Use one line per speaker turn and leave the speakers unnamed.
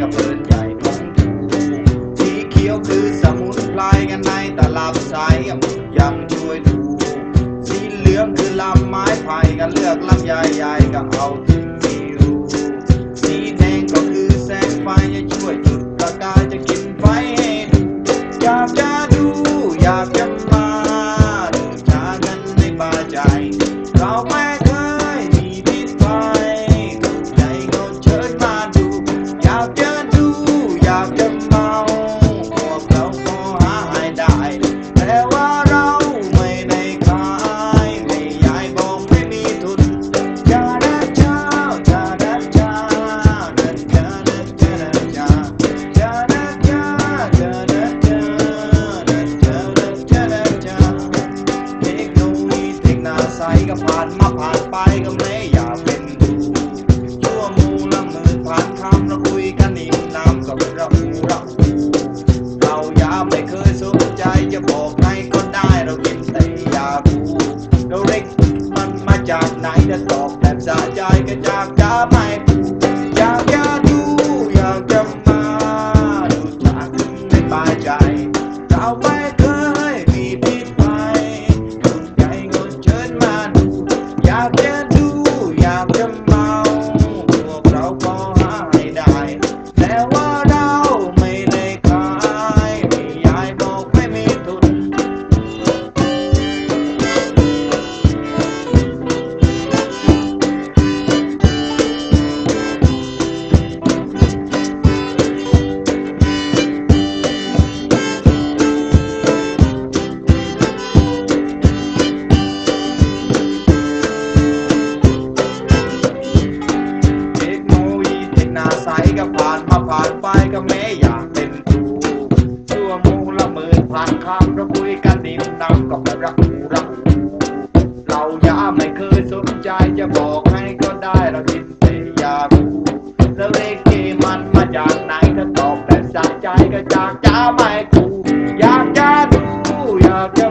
กับเปินใหญ่ของดูสีเขียวคือสมุนไพรกันในตลับใสยังช่วยดู สีเหลืองคือลำไม้ไผ่กันเลือกลำใหญ่ๆก็เอาถึง เคยสนใจจะบอกให้ก็ได้เรากินแต่ยาคูเราเล็กมันมาจากไหนจะตอบแบบสะใจก็จากยาไม่อยากจะดูอยากจะมาดูจากในป่าใจเราไม่เคยมีพิษภัยถูกใจก็เชิญมาดูอยากจะ นาใสก็ผ่านมาผ่านไปก็แม่อยากเป็นตูชั่วโมงละหมื่นผ่านคำเราคุยกันนิ่มนำกับระอูระอูเราอย่าไม่เคยสนใจจะบอกให้ก็ได้เราคิดแต่อยากรู้แล้วเลขเกมันมาจากไหนถ้าตอบแบบจาใจก็จากจ้ไม่กูอยากจะดูอยากจะ